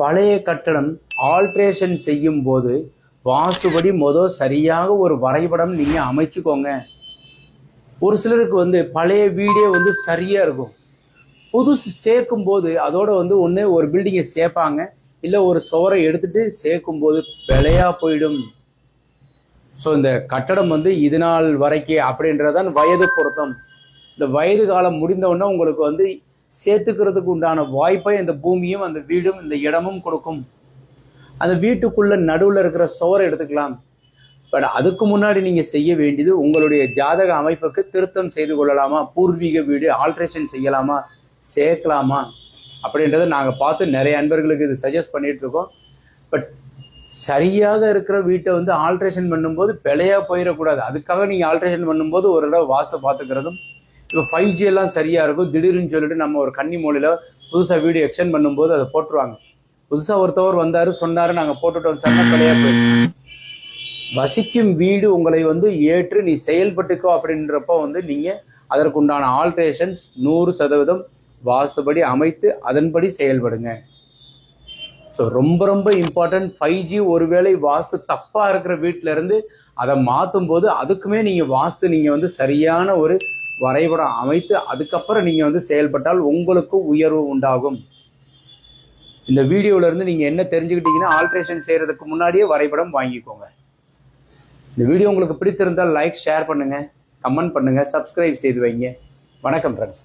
பழைய கட்டடம் ஆல்ட்ரேஷன் செய்யும் போது வாஸ்துபடி மொதல் சரியாக ஒரு வரைபடம் நீங்கள் அமைச்சுக்கோங்க. ஒரு சிலருக்கு வந்து பழைய வீடே வந்து சரியாக இருக்கும். புதுசு சேர்க்கும் போது அதோட வந்து ஒன்று ஒரு பில்டிங்கை சேர்ப்பாங்க. இல்லை ஒரு சுவரை எடுத்துட்டு சேர்க்கும் போது பிழையா போயிடும். ஸோ இந்த கட்டடம் வந்து இது நாள் வரைக்கும் அப்படின்றதான் வயது பொருத்தம். இந்த வயது காலம் முடிந்த உடனே உங்களுக்கு வந்து சேர்த்துக்கிறதுக்கு உண்டான வாய்ப்பை இந்த பூமியும் அந்த வீடும் இந்த இடமும் கொடுக்கும். அந்த வீட்டுக்குள்ள நடுவில் இருக்கிற சுவரை எடுத்துக்கலாம். பட் அதுக்கு முன்னாடி நீங்கள் செய்ய வேண்டியது உங்களுடைய ஜாதக அமைப்புக்கு திருத்தம் செய்து கொள்ளலாமா? பூர்வீக வீடு ஆல்ட்ரேஷன் செய்யலாமா? சேர்க்கலாமா? அப்படின்றத நாங்கள் பார்த்து நிறைய அன்பர்களுக்கு இது சஜஸ்ட் பண்ணிட்டு இருக்கோம். பட் சரியாக இருக்கிற வீட்டை வந்து ஆல்ட்ரேஷன் பண்ணும்போது பிழையா போயிடக்கூடாது. அதுக்காக நீங்கள் ஆல்ட்ரேஷன் பண்ணும்போது ஒரு தடவை வாசை பார்த்துக்கிறதும் இப்போ ஃபைவ் ஜி எல்லாம் சரியாக இருக்கும். திடீர்னு சொல்லிட்டு நம்ம ஒரு கன்னி மூலையில் புதுசாக வீடியோ எக்ஸ்டெண்ட் பண்ணும்போது அதை போட்டுருவாங்க. புதுசாக ஒருத்தவர் வந்தார் சொன்னார் நாங்கள் போட்டுட்டோம் சொன்னால் கிடையாது போயிடும். வசிக்கும் வீடு உங்களை வந்து ஏற்று நீ செயல்பட்டுக்கோ அப்படின்றப்போ வந்து நீங்கள் அதற்குண்டான ஆல்ட்ரேஷன்ஸ் நூறு சதவீதம் வாசுபடி அமைத்து அதன்படி செயல்படுங்க. ஸோ ரொம்ப ரொம்ப இம்பார்ட்டன்ட் ஃபைவ் ஜி ஒருவேளை வாஸ்து தப்பாக இருக்கிற வீட்டிலேருந்து அதை மாற்றும் போது அதுக்குமே நீங்கள் வாஸ்து நீங்கள் வந்து சரியான ஒரு வரைபடம் அமைத்து அதுக்கப்புறம் நீங்கள் வந்து செயல்பட்டால் உங்களுக்கு உயர்வு உண்டாகும். இந்த வீடியோவிலேருந்து நீங்கள் என்ன தெரிஞ்சுக்கிட்டீங்கன்னா ஆல்ட்ரேஷன் செய்கிறதுக்கு முன்னாடியே வரைபடம் வாங்கிக்கோங்க. இந்த வீடியோ உங்களுக்கு பிடித்திருந்தால் லைக் ஷேர் பண்ணுங்கள் கமெண்ட் பண்ணுங்கள் சப்ஸ்கிரைப் செய்து வைங்க. வணக்கம் ஃப்ரெண்ட்ஸ்